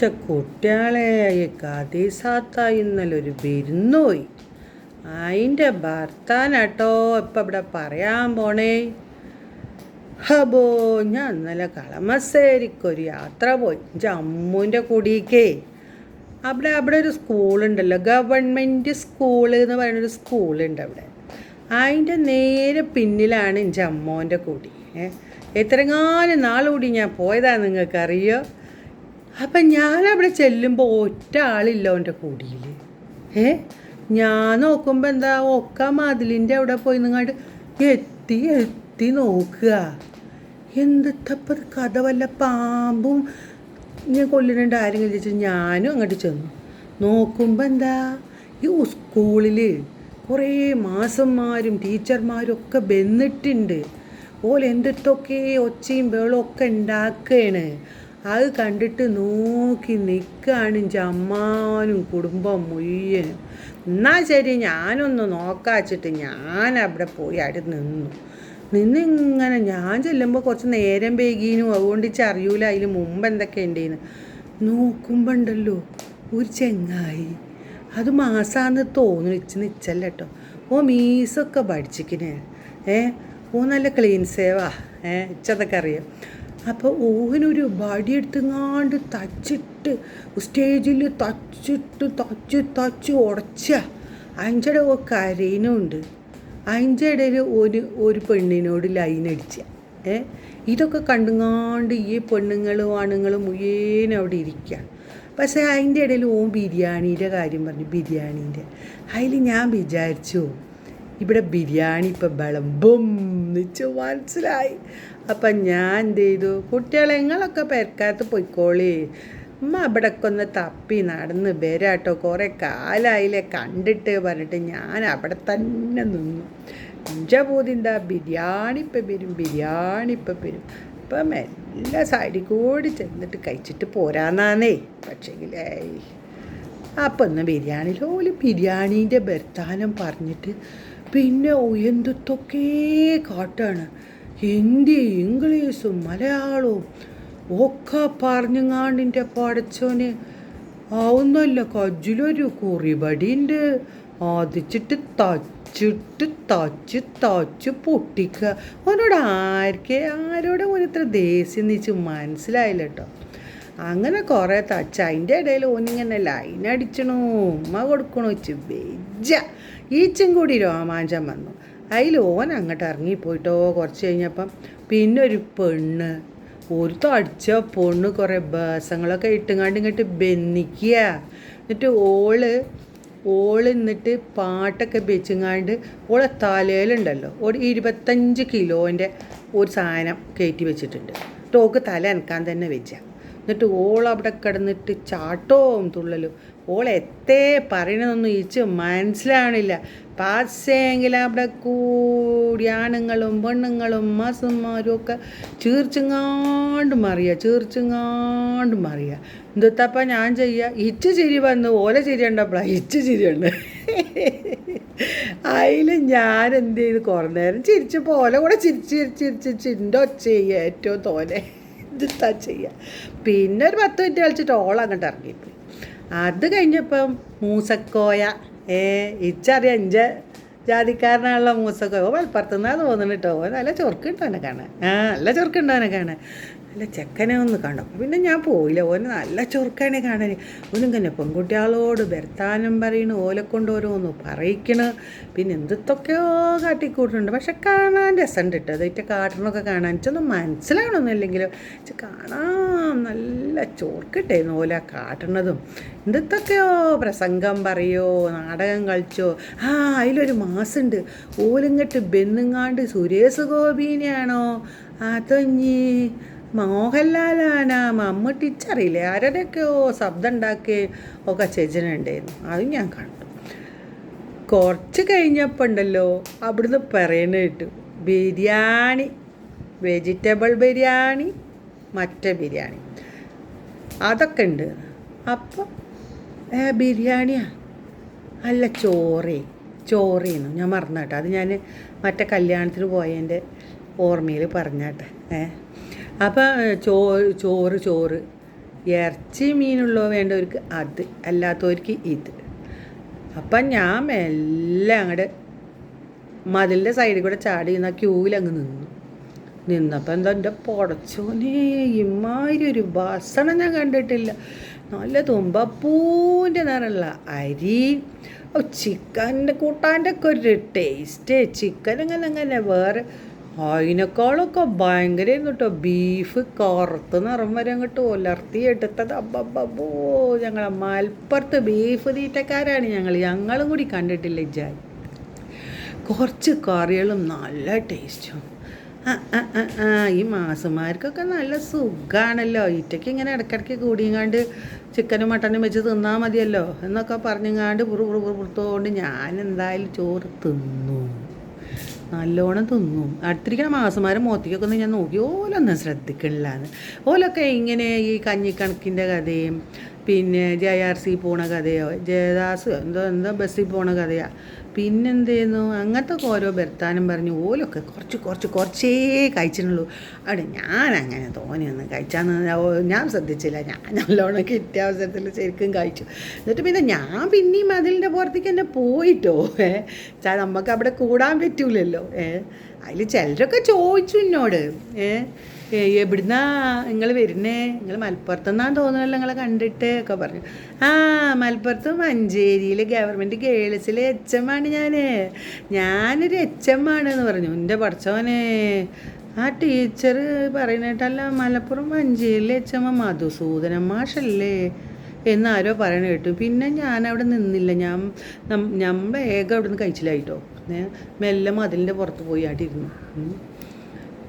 ചെ കുട്ടികളെ ഈ കതീസാത്ത ഇന്നലെ ഒരു വിരുന്ന് പോയി അതിന്റെ ഭർത്താനാട്ടോ ഇപ്പം ഇവിടെ പറയാൻ പോണേ. ഹബോ ഞാൻ ഇന്നലെ കളമശ്ശേരിക്കൊരു യാത്ര പോയി. ജമ്മുവിന്റെ കുടിക്കേ. അവിടെ അവിടെ ഒരു സ്കൂളുണ്ടല്ലോ ഗവൺമെന്റ് സ്കൂൾ എന്ന് പറയുന്നൊരു സ്കൂളുണ്ട് അവിടെ. അതിന്റെ നേരെ പിന്നിലാണ് ജമ്മുവിന്റെ കുടി. എത്രങ്ങാനും നാളുകൂടി ഞാൻ പോയതാണ് നിങ്ങൾക്കറിയോ? അപ്പം ഞാനവിടെ ചെല്ലുമ്പോൾ ഒറ്റ ആളില്ല എന്റെ കൂടിയിൽ ഏ? ഞാൻ നോക്കുമ്പോൾ എന്താ ഒക്കെ മതിലിന്റെ അവിടെ പോയി നിങ്ങാണ്ട് എത്തി എത്തി നോക്കുക. എന്തിട്ടപ്പം കഥ വല്ല പാമ്പും ഞാൻ കൊല്ലിനുണ്ട് ആരെങ്കിലും ചോദിച്ചു ഞാനും അങ്ങോട്ട് ചെന്നു. നോക്കുമ്പോൾ എന്താ ഈ സ്കൂളിൽ കുറേ മാസന്മാരും ടീച്ചർമാരും ഒക്കെ ബെന്നിട്ടുണ്ട് ഓൽ എന്തൊക്കെ ഒച്ചയും ബേളും ഒക്കെ ഉണ്ടാക്കുകയാണ് അത് കണ്ടിട്ട് നോക്കി നിൽക്കുകയാണ് അമ്മാനും കുടുംബം മുയ്യനും എന്നാൽ ശരി ഞാനൊന്ന് നോക്കാച്ചിട്ട് ഞാൻ അവിടെ പോയി അവിടെ നിന്നു. നിന്നിങ്ങനെ ഞാൻ ചെല്ലുമ്പോൾ കുറച്ച് നേരം വൈകീനും. അതുകൊണ്ട് അറിയൂല അതിന് മുമ്പ് എന്തൊക്കെ ഉണ്ടേന്ന്. നോക്കുമ്പോൾ ഉണ്ടല്ലോ ഒരു ചെങ്ങായി. അത് മാസാന്ന് തോന്നുന്നു ഇച്ച് നിച്ചല്ല കേട്ടോ ഓ മീസൊക്കെ പഠിച്ചിക്കിന്. ഏ ഓ നല്ല ക്ലീൻ സേവാ ഏ ഇച്ചതൊക്കെ അറിയാം. അപ്പോൾ ഓനൊരു വടിയെടുത്തുങ്ങാണ്ട് തച്ചിട്ട് സ്റ്റേജിൽ തച്ചിട്ട് തച്ച് തച്ച് ഉടച്ച അഞ്ചട ഓ കരയിനുണ്ട് അതിന്റെ ഇടയിൽ ഒരു ഒരു പെണ്ണിനോട് ലൈൻ അടിച്ച. ഏ? ഇതൊക്കെ കണ്ടുങ്ങാണ്ട് ഈ പെണ്ണുങ്ങളും ആണുങ്ങളും മുയേനും അവിടെ ഇരിക്കുക പക്ഷേ അതിന്റെ ഇടയിൽ ഓൻ ബിരിയാണീന്റെ കാര്യം പറഞ്ഞു ബിരിയാണീന്റെ. അതിൽ ഞാൻ വിചാരിച്ചു ഇവിടെ ബിരിയാണി ഇപ്പം വിളമ്പും നിച്ച് മനസ്സിലായി. അപ്പം ഞാൻ എന്ത് ചെയ്തു? കുട്ടികളെ നിങ്ങളൊക്കെ പെരക്കാത്ത് പൊയ്ക്കോളി. ഉമ്മ ഒക്കെ ഒന്ന് തപ്പി നടന്ന് വരാട്ടോ. കുറേ കാലായില്ലേ കണ്ടിട്ട് പറഞ്ഞിട്ട് ഞാൻ അവിടെ തന്നെ നിന്നു. എന്റെ പൂതിന്താ ബിരിയാണി ഇപ്പം വരും ബിരിയാണി ഇപ്പം വരും. അപ്പം എല്ലാ സൈഡിൽ കൂടി ചെന്നിട്ട് കഴിച്ചിട്ട് പോരാന്നാന്നേ. പക്ഷേങ്കിലേ അപ്പം ഒന്ന് ബിരിയാണിയിലോ ഓൽ ബിരിയാണീന്റെ ബർത്താനം പറഞ്ഞിട്ട് പിന്നെ എന്തൊക്കെ കാട്ടാണ്. ഹിന്ദി ഇംഗ്ലീഷും മലയാളവും ഒക്കെ പറഞ്ഞുങ്ങാണ്ടിന്റെ പടച്ചോന്. ആവുന്നല്ല കജ്ജിലൊരു കുറിപടിയുണ്ട് ആദിച്ചിട്ട് തച്ചിട്ട് തച്ച് തച്ച് പൊട്ടിക്കുക അവനോട് ആർക്കേ ആരോടെ ഇത്ര ദേഷ്യം നീച്ച് മനസ്സിലായില്ല കേട്ടോ അങ്ങനെ കുറേ തച്ച. അതിന്റെ ഇടയിൽ ഓനിങ്ങനെ ലൈൻ അടിച്ചണു. ഉമ്മ കൊടുക്കണു. വെച്ച് വെജ്ജ. ഈച്ചും കൂടി രോമാഞ്ചം വന്നു. അതിൽ ഓൻ അങ്ങോട്ട് ഇറങ്ങിപ്പോയിട്ടോ. കുറച്ച് കഴിഞ്ഞപ്പം പിന്നെ ഒരു പെണ്ണ്. ഒരു തടിച്ച പെണ്ണ് കുറേ ബസങ്ങളൊക്കെ ഇട്ടുങ്ങാണ്ട് ഇങ്ങോട്ട് ബന്നിക്കുക എന്നിട്ട് ഓൾ ഓൾ എന്നിട്ട് പാട്ടൊക്കെ വെച്ചുങ്ങാണ്ട് ഓളെ തലയിലുണ്ടല്ലോ ഒരു ഇരുപത്തഞ്ച് കിലോന്റെ ഒരു സാധനം കയറ്റി വെച്ചിട്ടുണ്ട്. ടോക്ക് തല അനക്കാൻ തന്നെ വെച്ചാൽ എന്നിട്ട് ഓൾ അവിടെ കിടന്നിട്ട് ചാട്ടവും തുള്ളലും. ഓൾ എത്തേ പറയണതൊന്നും ഇച്ച് മനസ്സിലാവണില്ല. പാസെങ്കിൽ അവിടെ കൂടി ആണുങ്ങളും പെണ്ണുങ്ങളും മാസന്മാരും ഒക്കെ ചീർച്ചങ്ങാണ്ട് മറിയ ചീർച്ചങ്ങാണ്ട് മറിയ. എന്തൊത്തപ്പ ഞാൻ ചെയ്യുക ഇച്ച് ചിരി വന്നു ഓല ചിരി ഉണ്ടപ്പോഴാണ് ഇച്ച് ചിരിയുണ്ട് അതിൽ ഞാൻ എന്ത് ചെയ്ത്? കുറേ നേരം ചിരിച്ചപ്പോൾ ഓല കൂടെ ചിരിച്ച് ചിരിച്ച് ചിരിച്ച് ചിന്റെ ഒച്ച ഏറ്റവും തോനെ. എന്താ ചെയ്യുക പിന്നെ ഒരു പത്ത് മിനിറ്റ് കളിച്ചിട്ട് ഓൾ അങ്ങോട്ട് ഇറങ്ങിപ്പോയി. അത് കഴിഞ്ഞപ്പം മൂസക്കോയ ഏ ഇച്ചറിയാം ഇഞ്ച ജാതിക്കാരനാണല്ലോ മൂസക്കോയ. ഓ മലപ്പുറത്തുനിന്നാണ് തോന്നുന്നു കേട്ടോ നല്ല ചൊറുക്കുണ്ടോ എന്നെ കാണാൻ. ആ നല്ല ചൊറുക്കുണ്ടോ എന്നെ കാണാൻ. നല്ല ചെക്കനെ ഒന്ന് കണ്ടു? പിന്നെ ഞാൻ പോയില്ല. ഓന് നല്ല ചൊറുക്കാനെ കാണാൻ ഓനിങ്ങനെ പെൺകുട്ടികളോട് ഭർത്താനം പറയണു ഓലെ കൊണ്ടോരോന്ന് പറയിക്കണ്. പിന്നെ എന്തൊക്കെയോ കാട്ടിക്കൂട്ടുണ്ട് പക്ഷെ കാണാൻ രസമുണ്ട് കേട്ടോ അതായിട്ട് കാട്ടണമൊക്കെ കാണാൻ. വെച്ചൊന്നും പക്ഷെ കാണാൻ നല്ല ചോർക്കിട്ടായിരുന്നു ഓല കാട്ടണതും. എന്തൊക്കെയോ പ്രസംഗം പറയോ നാടകം കളിച്ചോ. ആ അതിലൊരു മാസമുണ്ട് ഓലിങ്ങട്ട് ബെന്നുങ്ങാണ്ട് സുരേഷ് ഗോപീനെയാണോ? അതഞ്ഞി മോഹൻലാലാനാ മമ്മൂട്ടിച്ചറിയില്ലേ ആരുടെയൊക്കെയോ ശബ്ദം ഉണ്ടാക്കി ഒക്കെ ചേച്ചനുണ്ടായിരുന്നു. അതും ഞാൻ കണ്ടു. കുറച്ച് കഴിഞ്ഞപ്പോൾ ഉണ്ടല്ലോ അവിടുന്ന് പറയണ കിട്ടും. ബിരിയാണി വെജിറ്റബിൾ ബിരിയാണി മറ്റേ ബിരിയാണി. അതൊക്കെ ഉണ്ട്. അപ്പോൾ ഏ ബിരിയാണിയാ? അല്ല ചോറേ. ചോറേന്നു ഞാൻ മറന്നു കേട്ടോ. അത് ഞാൻ മറ്റേ കല്യാണത്തിന് പോയതിന്റെ ഓർമ്മയിൽ പറഞ്ഞാട്ടെ. ഏ? അപ്പം ചോ ചോറ് ചോറ്. ഇറച്ചി മീനുള്ളോ വേണ്ടവർക്ക് അത് അല്ലാത്തവർക്ക് ഇത്. അപ്പം ഞാൻ മെല്ലെ അങ്ങോട്ട് മതിലിന്റെ സൈഡിൽ കൂടെ ചാടി നിന്ന ക്യൂവിൽ അങ്ങ് നിന്നു. നിന്നപ്പോൾ എന്താ എന്റെ പൊടച്ചോനെ ഇമാതിരി ഒരു ഭക്ഷണം ഞാൻ കണ്ടിട്ടില്ല. നല്ല തുമ്പപ്പൂന്റെ നിറമുള്ള അരി. ചിക്കന്റെ കൂട്ടാന്റെ ഒക്കെ ഒരു ടേസ്റ്റ് ചിക്കൻ അങ്ങനെ അങ്ങനെ വേറെ അതിനേക്കാളൊക്കെ ഭയങ്കര കേട്ടോ. ബീഫ് കറുത്ത് നിറം വരെ അങ്ങോട്ട് ഒലർത്തി എടുത്തത്. അബ്ബബ്ബോ ഞങ്ങളെ മലപ്പുറത്ത് ബീഫ് തീറ്റക്കാരാണ് ഞങ്ങൾ ഞങ്ങളും കൂടി കണ്ടിട്ടില്ല ജായി കുറച്ച് കറികളും നല്ല ടേസ്റ്റും. ഈ മാസന്മാർക്കൊക്കെ നല്ല സുഖമാണല്ലോ ഇറ്റയ്ക്ക് ഇങ്ങനെ ഇടയ്ക്കിടയ്ക്ക് കൂടിയങ്ങാണ്ട് ചിക്കനും മട്ടനും വെച്ച് തിന്നാൽ മതിയല്ലോ എന്നൊക്കെ പറഞ്ഞങ്ങാണ്ട് പുറു പുറു പുറു പുറത്തോണ്ട് ഞാൻ എന്തായാലും ചോറ് തിന്നു. നല്ലോണം തിന്നും. അടുത്തിരിക്കുന്ന മാസന്മാരെ മോത്തിക്കൊക്കെ ഒന്ന് ഞാൻ നോക്കി. ഓലൊന്നും ശ്രദ്ധിക്കണില്ലാന്ന്. ഓലൊക്കെ ഇങ്ങനെ ഈ കഞ്ഞിക്കണക്കിന്റെ കഥയും പിന്നെ ജെ ആർ സി പോണ കഥയോ ജയദാസ് എന്തോ എന്തോ ബസ്സിൽ പോണ കഥയാ. പിന്നെന്തേന്നു? അങ്ങനത്തെ ഓരോ ബർത്താനം പറഞ്ഞു. ഓലൊക്കെ കുറച്ച് കുറച്ച് കുറച്ചേ കഴിച്ചിട്ടുള്ളൂ. അവിടെ ഞാൻ അങ്ങനെ തോന്നിയൊന്നും കഴിച്ചാന്ന് ഞാൻ ശ്രദ്ധിച്ചില്ല. ഞാൻ നല്ലോണം കിട്ടിയ അവസരത്തിൽ ശരിക്കും കഴിച്ചു. എന്നിട്ട് പിന്നെ ഞാൻ പിന്നെയും അതിലിന്റെ പുറത്തേക്ക് തന്നെ പോയിട്ടോ. ഏ? നമുക്ക് അവിടെ കൂടാൻ പറ്റൂലല്ലോ. ഏ? അതിൽ ചിലരൊക്കെ ചോദിച്ചു എന്നോട് ഏഹ് എവിടുന്നാ നിങ്ങൾ വരുന്നേ? നിങ്ങൾ മലപ്പുറത്തുനിന്നാന്ന് തോന്നുന്നല്ലോ നിങ്ങളെ കണ്ടിട്ട്? ഒക്കെ പറഞ്ഞു. ആ മലപ്പുറത്ത് മഞ്ചേരിയിൽ ഗവൺമെന്റ് ഗേൾസിലെ എച്ച് എം ആണ് ഞാൻ ഞാനൊരു എച്ച് എം ആണെന്ന് പറഞ്ഞു. എന്റെ പഠിച്ചവനെ. ആ ടീച്ചർ പറയുന്നേട്ടല്ല മലപ്പുറം മഞ്ചേരിയിലെ എച്ച് എം മധുസൂദന മാഷല്ലേ? എന്നാരോ പറയണ കേട്ടു. പിന്നെ ഞാൻ അവിടെ നിന്നില്ല. ഞാൻ നം- ഞാൻ വേഗം അവിടെ നിന്ന് കഴിച്ചില്ലായിട്ടോ മെല്ലെ മതിലിന്റെ പുറത്ത് പോയി ആട്ടിരുന്നു.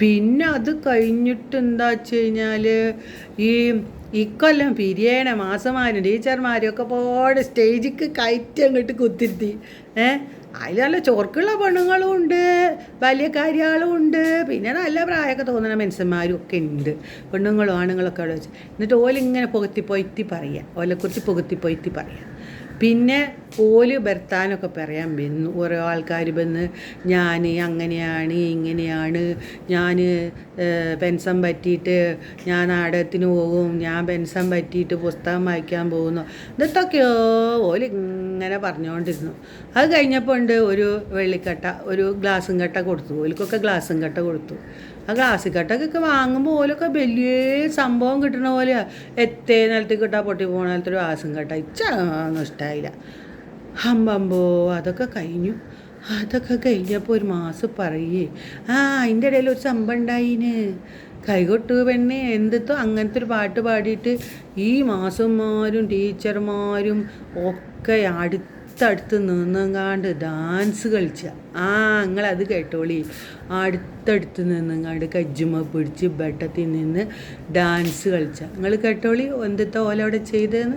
പിന്നെ അത് കഴിഞ്ഞിട്ട് എന്താ വെച്ച് കഴിഞ്ഞാൽ ഈ ഇക്കൊല്ലം പിരിയണ മാസമാരും ടീച്ചർമാരും ഒക്കെ പോടെ സ്റ്റേജിക്ക് കയറ്റി അങ്ങോട്ട് കുത്തിരുത്തി. ഏ? അതിൽ നല്ല ചൊർക്കുള്ള പെണ്ണുങ്ങളും ഉണ്ട് വലിയ കാര്യങ്ങളും ഉണ്ട്. പിന്നെ നല്ല പ്രായമൊക്കെ തോന്നുന്ന മനുഷ്യന്മാരും ഒക്കെ ഉണ്ട്. പെണ്ണുങ്ങളും ആണുങ്ങളൊക്കെ അവിടെ വെച്ച്. എന്നിട്ട് ഓലിങ്ങനെ പുകത്തി പൊയ്ത്തി പറയുക ഓലെക്കുറിച്ച് പുകത്തി പൊയ്ത്തി പറയുക പിന്നെ ഓൽ ഭർത്താനൊക്കെ പറയാൻ വന്നു ഓരോ ആൾക്കാർ വന്ന് ഞാൻ അങ്ങനെയാണ് ഇങ്ങനെയാണ് ഞാൻ പെൻഷൻ പറ്റിയിട്ട് ഞാൻ നാടകത്തിന് പോകും ഞാൻ പെൻഷൻ പറ്റിയിട്ട് പുസ്തകം വായിക്കാൻ പോകുന്നു. ഇതൊക്കെയോ ഓൽ ഇങ്ങനെ പറഞ്ഞുകൊണ്ടിരുന്നു അത് കഴിഞ്ഞപ്പോൾ ഉണ്ട് ഒരു വെള്ളിക്കട്ട ഒരു ഗ്ലാസും കട്ട കൊടുത്തു ഓലിക്കൊക്കെ ഗ്ലാസും കട്ട കൊടുത്തു. ആ ഗ്ലാസ് കട്ടൊക്കെ വാങ്ങുമ്പോൾ ഓലൊക്കെ വലിയ സംഭവം കിട്ടണ പോലെ എത്തേ നിലത്ത് കിട്ടാ പൊട്ടി പോണ നിലത്ത് ഒരു ഗ്ലാസും കട്ട. ഇച്ചൊന്നും ഇഷ്ടമായില്ല ഹമ്പമ്പോ അതൊക്കെ കഴിഞ്ഞു. അതൊക്കെ കഴിഞ്ഞപ്പോൾ ഒരു മാസം പറയേ ആ അതിന്റെ ഇടയിൽ ഒരു സംഭവം ഉണ്ടായിന് കൈകൊട്ടു പെണ്ണെ എന്തിത്തോ അങ്ങനത്തെ ഒരു പാട്ട് പാടിയിട്ട് ഈ മാസന്മാരും ടീച്ചർമാരും ഒക്കെ അടുത്തടുത്ത് നിന്നങ്ങാണ്ട് ഡാൻസ് കളിച്ച. ആ നിങ്ങളത് കേട്ടോളി. അടുത്തടുത്ത് നിന്നങ്ങാണ്ട് കജ്ജുമ പിടിച്ച് ബെട്ടത്തിൽ നിന്ന് ഡാൻസ് കളിച്ച. നിങ്ങൾ കേട്ടോളി എന്തത്തെ ഓല അവിടെ ചെയ്തതെന്ന്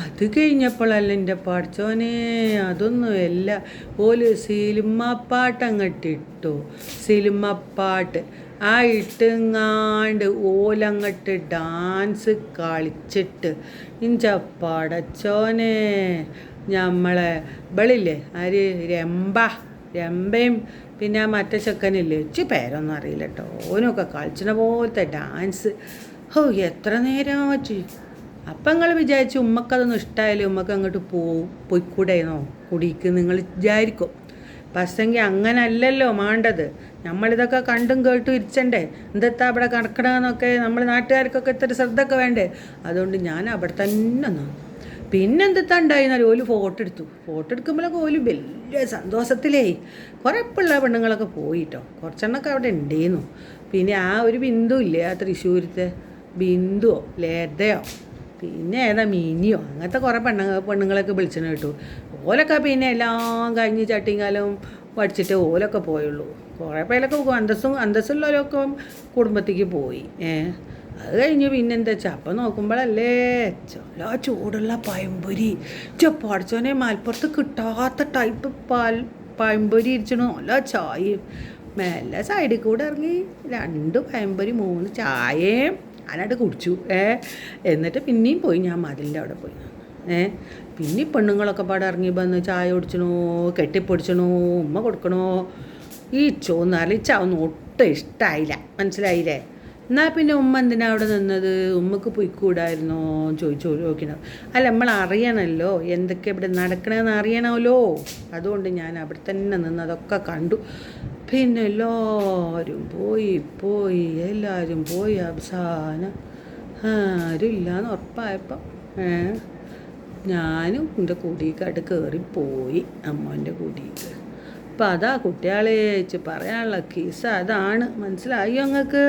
അത് കഴിഞ്ഞപ്പോഴല്ല എന്റെ പഠിച്ചോനെ അതൊന്നുമല്ല ഓൽ സിനിമ പാട്ട് അങ്ങോട്ട് ഇട്ടു. സിനിമ പാട്ട്. ആ ഇട്ടുങ്ങാണ്ട് ഓലങ്ങട്ട് ഡാൻസ് കളിച്ചിട്ട്. ഇഞ്ച പടച്ചോനെ ഞമ്മളെ ഇവളില്ലേ ആര്? രംബ രംബയും പിന്നെ ആ മറ്റേ ചെക്കനില്ലേ? ഇച്ചി പേരൊന്നും അറിയില്ല കേട്ടോ ഓനൊക്കെ കളിച്ചിന പോലത്തെ ഡാൻസ്. ഹോ എത്ര നേരം വെച്ച് അപ്പം നിങ്ങൾ വിചാരിച്ചു ഉമ്മക്കതൊന്നും ഇഷ്ടമായാലും ഉമ്മക്ക് അങ്ങോട്ട് പോവും പൊയ്ക്കൂടെയെന്നോ കുടിക്ക് നിങ്ങൾ വിചാരിക്കും. പക്ഷെങ്കിൽ അങ്ങനെ അല്ലല്ലോ മാണ്ടത്. നമ്മളിതൊക്കെ കണ്ടും കേട്ടും ഇരിച്ചണ്ടേ? എന്തെത്താ അവിടെ കണക്കണമെന്നൊക്കെ നമ്മൾ നാട്ടുകാർക്കൊക്കെ ഇത്തിരി ശ്രദ്ധ ഒക്കെ വേണ്ടേ? അതുകൊണ്ട് ഞാൻ അവിടെ തന്നെ നിന്നു. പിന്നെന്തെത്താ ഉണ്ടായിരുന്നാൽ ഓൽ ഫോട്ടോ എടുത്തു. ഫോട്ടോ എടുക്കുമ്പോഴൊക്കെ ഓൽ വലിയ സന്തോഷത്തിലേ. കുറേ പിള്ള പെണ്ണുങ്ങളൊക്കെ പോയിട്ടോ. കുറച്ചെണ്ണൊക്കെ അവിടെ ഉണ്ടായിരുന്നു പിന്നെ ആ ഒരു ബിന്ദു ഇല്ലേ? ആ തൃശ്ശൂരത്തെ ബിന്ദുവോ ലേതയോ? പിന്നെ ഏതാ മിനിയോ? അങ്ങനത്തെ കുറേ പെണ്ണുങ്ങൾ പെണ്ണുങ്ങളൊക്കെ വിളിച്ചിട്ട് കേട്ടു. ഓലൊക്കെ പിന്നെ എല്ലാം കഴിഞ്ഞ് ചട്ടിങ്കാലം പഠിച്ചിട്ട് ഓലൊക്കെ പോയുള്ളൂ. കുറേ പേരൊക്കെ അന്തസ്സും അന്തസ്സുള്ളവരൊക്കെ കുടുംബത്തേക്ക് പോയി. ഏ അത് കഴിഞ്ഞ് പിന്നെ എന്താ വെച്ചാൽ അപ്പം നോക്കുമ്പോഴല്ലേ ചല ചൂടുള്ള പഴംപൊരി ചപ്പാടിച്ചോനെ മലപ്പുറത്ത് കിട്ടാത്ത ടൈപ്പ് പാൽ പഴംപൊരി ഇരിച്ചണു നല്ല ചായയും മെല്ലെ സൈഡിൽ കൂടെ ഇറങ്ങി രണ്ട് പഴംപൊരി മൂന്ന് ചായയും അതിനായിട്ട് കുടിച്ചു ഏ. എന്നിട്ട് പിന്നെയും പോയി ഞാൻ മതിലിന്റെ അവിടെ പോയി. ഏ. പിന്നെ പെണ്ണുങ്ങളൊക്കെ പാടെ ഇറങ്ങി വന്ന് ചായ കുടിച്ചണോ കെട്ടിപ്പൊടിച്ചണോ ഉമ്മ കൊടുക്കണോ. ഈ ചോന്നാലും ചാവുന്ന ഒട്ടും ഇഷ്ടമായില്ല മനസ്സിലായില്ലേ? എന്നാൽ പിന്നെ ഉമ്മ എന്തിനാ അവിടെ നിന്നത്? ഉമ്മക്ക് പൊയ്ക്കൂടായിരുന്നോ? ചോദിച്ചു നോക്കിനോ അല്ല നമ്മൾ അറിയണമല്ലോ എന്തൊക്കെ ഇവിടെ നടക്കണമെന്ന് അറിയണമല്ലോ. അതുകൊണ്ട് ഞാൻ അവിടെ തന്നെ നിന്ന് അതൊക്കെ കണ്ടു. പിന്നെ എല്ലാവരും പോയി പോയി. എല്ലാവരും പോയി അവസാനം. ആരുമില്ലാന്ന് ഉറപ്പായപ്പോൾ ഞാനും എന്റെ കുടിക്കാട്ട് കയറിപ്പോയി അമ്മന്റെ കുടിക്ക്. അപ്പം അതാ കുട്ടികളെ വെച്ച് പറയാനുള്ള കേസ് അതാണ്. മനസ്സിലായോ നിങ്ങൾക്ക്